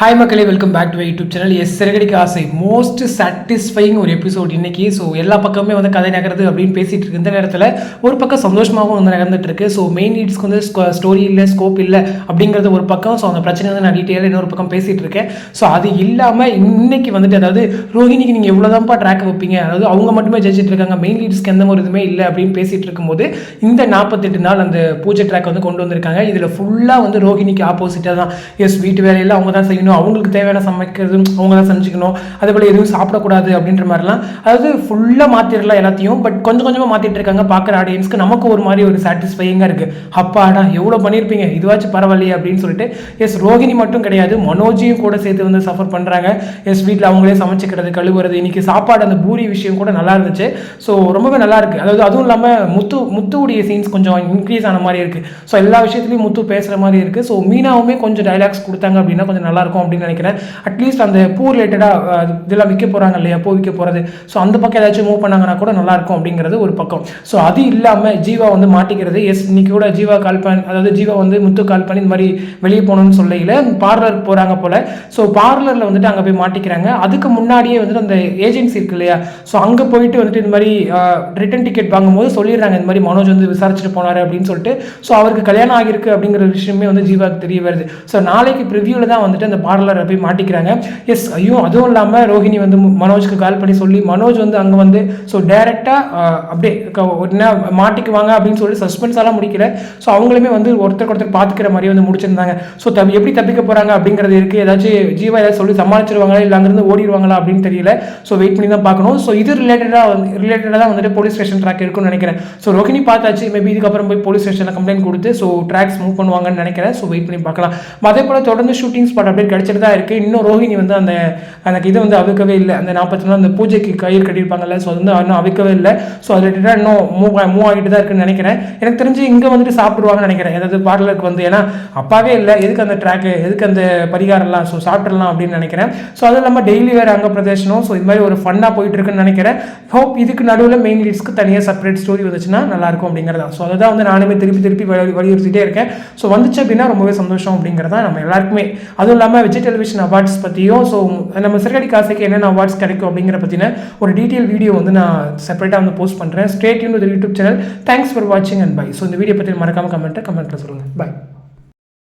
Hi மக்களே welcome back to YouTube channel yes Siragadikka Aasai. Most satisfying ஒரு episode இன்னைக்கு. So எல்லா பக்கமே வந்து கதை நகருது அப்படின்னு பேசிகிட்டு இருக்கு. இந்த நேரத்தில் ஒரு பக்கம் சந்தோஷமாகவும் வந்து நகர்ந்துட்டு இருக்கு. ஸோ மெயின் நீட்ஸ்க்கு வந்து ஸ்டோரி இல்லை ஸ்கோப் இல்லை அப்படிங்கிறது ஒரு பக்கம். ஸோ அந்த பிரச்சனை வந்து நான் டீட்டெயிலாக இன்னொரு பக்கம் பேசிட்டு இருக்கேன். ஸோ அது இல்லாமல் இன்னைக்கு வந்துட்டு அதாவது ரோஹினிக்கு நீங்கள் எவ்வளோதான்ப்பா ட்ராக் வைப்பீங்க. அதாவது அவங்க மட்டுமே ஜெயிச்சிட்டு இருக்காங்க. மெயின் லீட்ஸ்க்கு எந்த ஒரு இதுவுமே இல்லை அப்படின்னு பேசிட்டு இருக்கும்போது இந்த நாற்பத்தெட்டு நாள் அந்த பூஜை ட்ராக் வந்து கொண்டு வந்திருக்காங்க. இதில் ஃபுல்லாக வந்து ரோஹினிக்கு ஆப்போசிட்டாக தான். எஸ் வீட்டு வேலையில் அவங்க தான் செய்யணும். அவங்களுக்கு தேவையான சமைக்கிறது அவங்க தான் செஞ்சுக்கணும். அதே போல் எதுவும் சாப்பிடக்கூடாது அப்படின்ற மாதிரிலாம் அதாவது ஃபுல்லாக மாற்றிடலாம் எல்லாத்தையும் பட் கொஞ்சம் கொஞ்சமாக மாற்றிட்டு இருக்காங்க பார்க்குற ஆடியன்ஸ்க்கு நமக்கு ஒரு மாதிரி ஒரு சாட்டிஸ்ஃபையிங்காக இருக்குது அப்பாடா எவ்வளோ பண்ணியிருப்பீங்க இதுவாச்சும் பரவாயில்லையே அப்படின்னு சொல்லிட்டு எஸ் ரோஹிணி மட்டும் கிடையாது மனோஜியும் கூட சேர்த்து வந்து சஃபர் பண்ணுறாங்க எஸ் வீட்டில் அவங்களே சமைச்சிக்கிறது கழுவுறது இன்றைக்கி சாப்பாடு அந்த பூரி விஷயம் கூட நல்லா இருந்துச்சு. ஸோ ரொம்பவே நல்லா இருக்குது அதாவது அதுவும் இல்லாமல் முத்து முத்துவுடைய சீன்ஸ் கொஞ்சம் இன்க்ரீஸ் ஆன மாதிரி இருக்குது ஸோ எல்லா விஷயத்துலையும் முத்து பேசுகிற மாதிரி இருக்குது ஸோ மீனாவுமே கொஞ்சம் டைலாக்ஸ் கொடுத்தாங்க அப்படின்னா கொஞ்சம் நல்லாயிருக்கும் இருக்கும் அப்படின்னு நினைக்கிறேன். அட்லீஸ்ட் அந்த பூ ரிலேட்டடாக இதெல்லாம் விற்க போகிறாங்க இல்லையா? பூ விற்க போகிறது ஸோ அந்த பக்கம் ஏதாச்சும் மூவ் பண்ணாங்கன்னா கூட நல்லா இருக்கும் அப்படிங்கிறது ஒரு பக்கம். ஸோ அது இல்லாமல் ஜீவா வந்து மாட்டிக்கிறது. எஸ் இன்னைக்கு கூட ஜீவா கால் பண்ணி அதாவது ஜீவா வந்து முத்து கால் பண்ணி இந்த மாதிரி வெளியே போகணும்னு சொல்லையில். பார்லருக்கு போகிறாங்க போல். ஸோ பார்லரில் வந்துட்டு அங்கே போய் மாட்டிக்கிறாங்க. அதுக்கு முன்னாடியே வந்துட்டு அந்த ஏஜென்சி இருக்கு இல்லையா? ஸோ அங்கே போயிட்டு வந்துட்டு இந்த மாதிரி ரிட்டன் டிக்கெட் வாங்கும்போது சொல்லிடுறாங்க இந்த மாதிரி மனோஜ் வந்து விசாரிச்சுட்டு போனார் அப்படின்னு சொல்லிட்டு. ஸோ அவருக்கு கல்யாணம் ஆகியிருக்கு அப்படிங்கிற விஷயமே வந்து ஜீவாக்கு தெரிய வருது. ஸோ நாளைக்கு ப்ரிவியூவில் தான் வந்துட்டு அந்த பார்லரை போய் மாட்டிக்கிறாங்க. எஸ் ஐயோ அதுவும் இல்லாமல் ரோஹிணி வந்து மனோஜ்க்கு கால் பண்ணி சொல்லி மனோஜ் வந்து அங்கே வந்து ஸோ டேரெக்டாக அப்படியே க- என்ன மாட்டிக்குவாங்க அப்படின்னு சொல்லி சஸ்பென்ஸாலாம் முடிக்கல. ஸோ அவங்களுமே வந்து ஒருத்தருக்கு ஒருத்தர் பார்த்துக்கிற மாதிரி வந்து முடிச்சிருந்தாங்க. ஸோ தப்பி எப்படி தப்பிக்க போகிறாங்க அப்படிங்கிறது இருக்குது ஏதாச்சும் ஜீவா ஏதாவது சொல்லி சமாளிச்சிருவாங்களா? இல்லை அங்கேருந்து ஓடிடுவாங்களா அப்படின்னு தெரியல. ஸோ வெயிட் பண்ணி தான் பார்க்கணும். ஸோ இது ரிலேட்டடாக வந்து ரிலேட்டடாக தான் வந்துட்டு போலீஸ் ஸ்டேஷன் ட்ராக் இருக்குன்னு நினைக்கிறேன். ஸோ ரோஹிணி பார்த்தாச்சு. மேபி இதுக்கப்புறம் போய் போலீஸ் ஸ்டேஷனில் கம்ப்ளைண்ட் கொடுத்து ஸோ ட்ராக்ஸ் மூவ் பண்ணுவாங்கன்னு நினைக்கிறேன். ஸோ வெயிட் பண்ணி பார்க்கலாம். அதே போல் தொடர்ந்து ஷூட்டிங் ஸ்பாட் அப்படியே கிடச்சிட்டு தான் இருக்குது இன்னும் ரோஹிணி வந்து அந்த அந்த இது வந்து அவிக்கவே இல்லை. அந்த நாற்பத்தி நாள் அந்த பூஜைக்கு கயிறு கட்டியிருப்பாங்கல்ல ஸோ அது வந்து இன்னும் அவிக்கவே இல்லை. ஸோ அது ரிலேட்டடாக இன்னும் மூவ் மூவ் ஆகிட்டு தான் இருக்குன்னு நினைக்கிறேன். எனக்கு தெரிஞ்சு இங்கே வந்துட்டு சாப்பிடுவாங்கன்னு நினைக்கிறேன். ஏதாவது பார்லருக்கு வந்து ஏன்னா அப்பாவே இல்லை. எதுக்கு அந்த ட்ராக்கு எதுக்கு அந்த பரிகாரம்லாம் ஸோ சாப்பிட்றலாம் அப்படின்னு நினைக்கிறேன். ஸோ அது இல்லாமல் டெய்லி வேறு அங்கே பிரதேசனும் ஸோ இது மாதிரி ஒரு ஃபன்னாக போயிட்டு இருக்குன்னு நினைக்கிறேன். ஹோப் இதுக்கு நடுவில் மெயின் லீட்ஸ்க்கு தனியாக செப்பரேட் ஸ்டோரி வந்துச்சுன்னா நல்லாயிருக்கும் அப்படிங்கிறதா. ஸோ அதை தான் வந்து நானுமே திருப்பி திருப்பி வலியுறுத்திட்டே இருக்கேன். ஸோ வந்துச்சு அப்படின்னா ரொம்பவே சந்தோஷம் அப்படிங்கிறதா நம்ம எல்லாருக்குமே. அதுவும் இல்லாமல் விஜய் டெலிவிஷன் அவார்ட்ஸ் பற்றியும் ஸோ நம்ம சிறகடி காசுக்கு என்னென்ன அவார்ட்ஸ் கிடைக்கும் அப்படிங்கிற பற்றின ஒரு டீட்டெயில் வீடியோ வந்து நான் செப்பரேட்டாக வந்து போஸ்ட் பண்ணுறேன் state Yoon YouTube channel thanks for வாட்சிங் அண்ட் பை ஸோ இந்த வீடியோ பற்றி மறக்காம கமெண்ட்டை கமெண்ட்டில் சொல்லுங்கள் பை